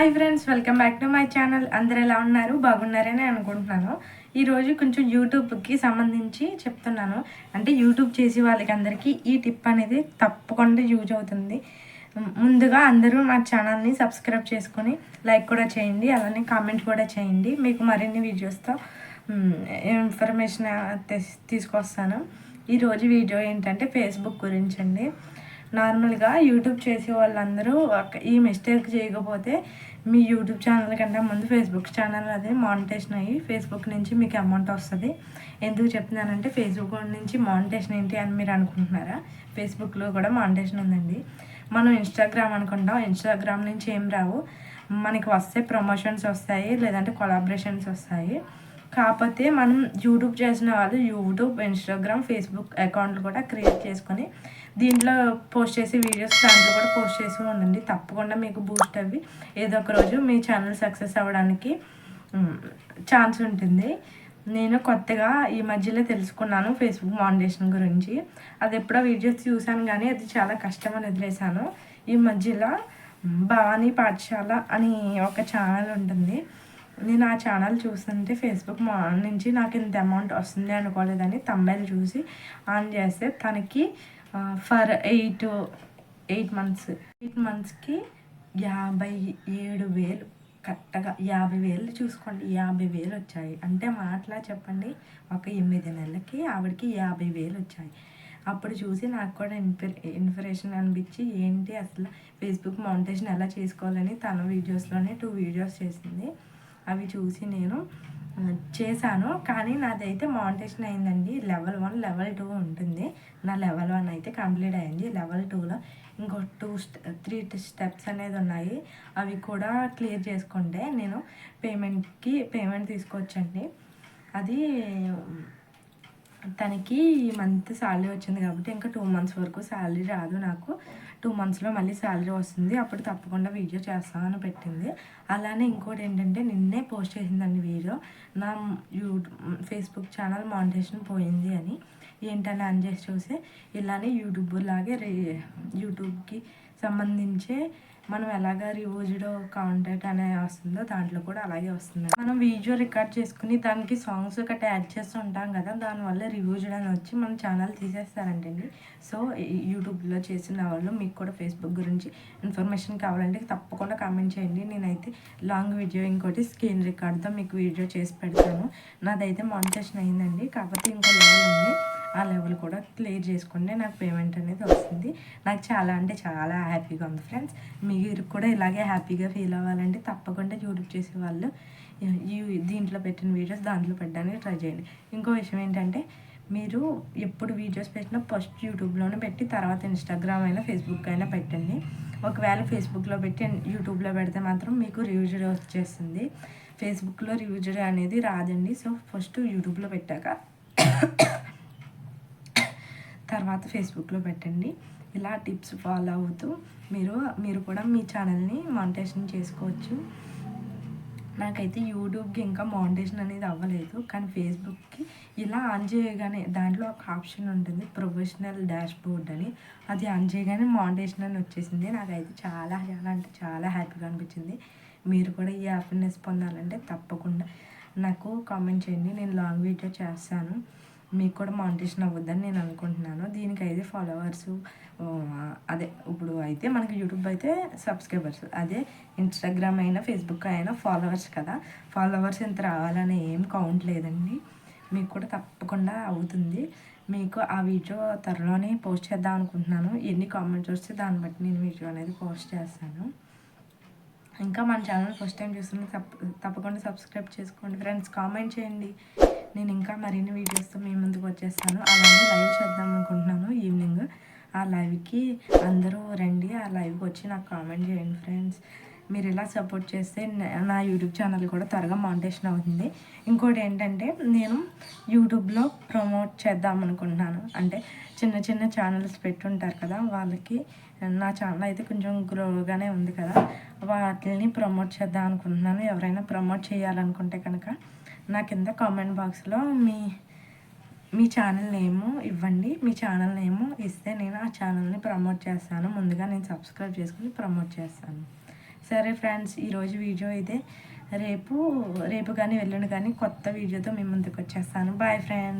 Hi friends welcome back to my channel. అందరు ఎలా ఉన్నారు? బాగున్నారని అనుకుంటున్నాను. ఈరోజు కొంచెం యూట్యూబ్కి సంబంధించి చెప్తున్నాను. అంటే యూట్యూబ్ చేసే వాళ్ళకి అందరికీ ఈ టిప్ అనేది తప్పకుండా యూజ్ అవుతుంది. ముందుగా అందరూ మా ఛానల్ని సబ్స్క్రైబ్ చేసుకొని లైక్ కూడా చేయండి అలానే కామెంట్ కూడా చేయండి. మీకు మరిన్ని వీడియోస్తో ఇన్ఫర్మేషన్ తీసుకొస్తాను. ఈరోజు వీడియో ఏంటంటే ఫేస్బుక్ గురించి అండి. నార్మల్గా యూట్యూబ్ చేసే వాళ్ళందరూ ఒక- ఈ మిస్టేక్ చేయకపోతే మీ యూట్యూబ్ ఛానల్ కంటే ముందు ఫేస్బుక్ ఛానల్ అదే మానిటేషన్ అయ్యి ఫేస్బుక్ నుంచి మీకు అమౌంట్ వస్తుంది. ఎందుకు చెప్తున్నానంటే ఫేస్బుక్ నుంచి మానిటేషన్ ఏంటి అని మీరు అనుకుంటున్నారా? ఫేస్బుక్లో కూడా మానిటేషన్ ఉందండి. మనం ఇన్స్టాగ్రామ్ అనుకుంటాం. ఇన్స్టాగ్రామ్ నుంచి ఏం రావు. మనకి వస్తే ప్రమోషన్స్ వస్తాయి లేదంటే కొలాబరేషన్స్ వస్తాయి. కాకపోతే మనం యూట్యూబ్ చేసిన వాళ్ళు యూట్యూబ్ ఇన్స్టాగ్రామ్ ఫేస్బుక్ అకౌంట్లు కూడా క్రియేట్ చేసుకొని దీంట్లో పోస్ట్ చేసే వీడియోస్ దాంట్లో కూడా పోస్ట్ చేసి ఉండండి. తప్పకుండా మీకు బూస్ట్ అవి ఏదో ఒక రోజు మీ ఛానల్ సక్సెస్ అవ్వడానికి ఛాన్స్ ఉంటుంది. నేను కొత్తగా ఈ మధ్యలో తెలుసుకున్నాను ఫేస్బుక్ మానిటేషన్ గురించి. అది ఎప్పుడో వీడియోస్ చూశాను కానీ అది చాలా కష్టం అని వదిలేశాను. ఈ మధ్యలో భవానీ పాఠశాల అని ఒక ఛానల్ ఉంటుంది. నేను ఆ ఛానల్ చూస్తుంటే ఫేస్బుక్ మా నుంచి నాకు ఇంత అమౌంట్ వస్తుంది అనుకోలేదని తమ్మాయిలు చూసి ఆన్ చేస్తే తనకి for eight eight months eight మంత్స్కి యాభై ఏడు వేలు కరెక్ట్గా యాభై వేలు చూసుకోండి యాభై వేలు వచ్చాయి. అంటే మాటలా చెప్పండి ఒక ఎనిమిది నెలలకి ఆవిడకి యాభై వేలు వచ్చాయి. అప్పుడు చూసి నాకు కూడా ఇన్ఫర్ ఇన్ఫర్మేషన్ అనిపించి ఏంటి అసలు ఫేస్బుక్ మౌంటేషన్ ఎలా చేసుకోవాలని? తన వీడియోస్లోనే టూ వీడియోస్ చేసింది. అవి చూసి నేను చేశాను. కానీ నాదైతే మౌంటేషన్ అయిందండి. లెవెల్ వన్ లెవెల్ టూ ఉంటుంది. నా లెవెల్ వన్ అయితే కంప్లీట్ అయింది. లెవెల్ టూలో ఇంకో టూ త్రీ స్టెప్స్ అనేది ఉన్నాయి. అవి కూడా క్లియర్ చేసుకుంటే నేను పేమెంట్కి పేమెంట్ తీసుకోవచ్చండి. అది తనకి ఈ మంత్ శాలరీ వచ్చింది కాబట్టి ఇంకా టూ మంత్స్ వరకు శాలరీ రాదు నాకు. టూ మంత్స్లో మళ్ళీ శాలరీ వస్తుంది. అప్పుడు తప్పకుండా వీడియో చేస్తామని పెట్టింది. అలానే ఇంకోటి ఏంటంటే నిన్నే పోస్ట్ చేసిందండి వీడియో. నా యూట్యూబ్ ఫేస్బుక్ ఛానల్ మానిటేషన్ పోయింది అని. ఏంటని అని చేసి చూసి ఇలానే యూట్యూబ్ లాగే రే యూట్యూబ్కి సంబంధించే మనం ఎలాగ రివ్యూజ్డ్ కాంటెంట్ అనే వస్తుందో దాంట్లో కూడా అలాగే వస్తుంది. మనం వీడియో రికార్డ్ చేసుకుని దానికి సాంగ్స్ గట్రా యాడ్ చేస్తూ ఉంటాం కదా దానివల్ల రివ్యూజ్డ్ అని వచ్చి మన ఛానల్ తీసేస్తారంటండి. సో యూట్యూబ్లో చేసిన వాళ్ళు మీకు కూడా ఫేస్బుక్ గురించి ఇన్ఫర్మేషన్ కావాలంటే తప్పకుండా కామెంట్ చేయండి. నేనైతే లాంగ్ వీడియో ఇంకోటి స్క్రీన్ రికార్డ్తో మీకు వీడియో చేసి పెడతాను. నాదైతే మానిటేషన్ అయిందండి. కాకపోతే ఇంకో లెవెల్ ఉంది. ఆ లెవెల్ కూడా క్లియర్ చేసుకుంటే నాకు పేమెంట్ అనేది వస్తుంది. నాకు చాలా అంటే చాలా హ్యాపీగా ఉంది ఫ్రెండ్స్. మీరు కూడా ఇలాగే హ్యాపీగా ఫీల్ అవ్వాలంటే తప్పకుండా యూట్యూబ్ చేసే వాళ్ళు ఈ దీంట్లో పెట్టిన వీడియోస్ దాంట్లో పెట్టడానికి ట్రై చేయండి. ఇంకో విషయం ఏంటంటే మీరు ఎప్పుడు వీడియోస్ పెట్టినా ఫస్ట్ యూట్యూబ్లోనే పెట్టి తర్వాత ఇన్స్టాగ్రామ్ అయినా ఫేస్బుక్ అయినా పెట్టండి. ఒకవేళ ఫేస్బుక్లో పెట్టి యూట్యూబ్లో పెడితే మాత్రం మీకు రివ్యూజర్ వచ్చేస్తుంది. ఫేస్బుక్లో రివ్యూజర్ అనేది రాదండి. సో ఫస్ట్ యూట్యూబ్లో పెట్టాక తర్వాత ఫేస్బుక్లో పెట్టండి. ఇలా టిప్స్ ఫాలో అవుతూ మీరు మీరు కూడా మీ ఛానల్ని మానిటేషన్ చేసుకోవచ్చు. నాకైతే యూట్యూబ్కి ఇంకా మౌంటేషన్ అనేది అవ్వలేదు. కానీ ఫేస్బుక్కి ఇలా ఆన్ చేయగానే దాంట్లో ఒక ఆప్షన్ ఉంటుంది. ప్రొఫెషనల్ డాష్ బోర్డ్ అని. అది ఆన్ చేయగానే మౌంటేషన్ అని వచ్చేసింది. నాకైతే చాలా చాలా అంటే చాలా హ్యాపీగా అనిపించింది. మీరు కూడా ఈ హ్యాపీనెస్ పొందాలంటే తప్పకుండా నాకు కామెంట్ చేయండి. నేను లాంగ్ వీడియో చేస్తాను. మీకు కూడా మానిటేషన్ అవ్వద్దని నేను అనుకుంటున్నాను. దీనికి అయితే ఫాలోవర్స్ అదే ఇప్పుడు అయితే మనకి యూట్యూబ్ అయితే సబ్స్క్రైబర్స్ అదే ఇన్స్టాగ్రామ్ అయినా ఫేస్బుక్ అయినా ఫాలోవర్స్ కదా. ఫాలోవర్స్ ఎంత రావాలని ఏం కౌంట్ లేదండి. మీకు కూడా తప్పకుండా అవుతుంది. మీకు ఆ వీడియో త్వరలోనే పోస్ట్ చేద్దాం అనుకుంటున్నాను. ఎన్ని కామెంట్స్ వస్తే దాన్ని బట్టి నేను వీడియో అనేది పోస్ట్ చేస్తాను. ఇంకా మన ఛానల్ ఫస్ట్ టైం చూస్తుంటే తప్ప తప్పకుండా సబ్స్క్రైబ్ చేసుకోండి. ఫ్రెండ్స్ కామెంట్ చేయండి. నేను ఇంకా మరిన్ని వీడియోస్తో మీ ముందుకు వచ్చేస్తాను. అలాగే లైవ్ చేద్దాం అనుకుంటున్నాను ఈవినింగ్. ఆ లైవ్కి అందరూ రండి. ఆ లైవ్కి వచ్చి నాకు కామెంట్ చేయండి ఫ్రెండ్స్. మీరు ఇలా సపోర్ట్ చేస్తే నా- నా యూట్యూబ్ ఛానల్ కూడా త్వరగా మానిటేషన్ అవుతుంది. ఇంకోటి ఏంటంటే నేను యూట్యూబ్లో ప్రమోట్ చేద్దాం అనుకుంటున్నాను. అంటే చిన్న చిన్న ఛానల్స్ పెట్టుంటారు కదా వాళ్ళకి నా ఛానల్ అయితే కొంచెం గ్రోగానే ఉంది కదా వాటిని ప్రమోట్ చేద్దాం అనుకుంటున్నాను. ఎవరైనా ప్రమోట్ చేయాలనుకుంటే కనుక నా కింద కామెంట్ బాక్స్లో మీ మీ ఛానల్ నేము ఇవ్వండి. మీ ఛానల్ నేము ఇస్తే నేను ఆ ఛానల్ని ప్రమోట్ చేస్తాను. ముందుగా నేను సబ్స్క్రైబ్ చేసుకుని ప్రమోట్ చేస్తాను. సరే ఫ్రెండ్స్ ఈరోజు వీడియో ఇదే. రేపు రేపు కానీ వెళ్ళండి కానీ కొత్త వీడియోతో మీ ముందుకు వచ్చేస్తాను. Bye friends.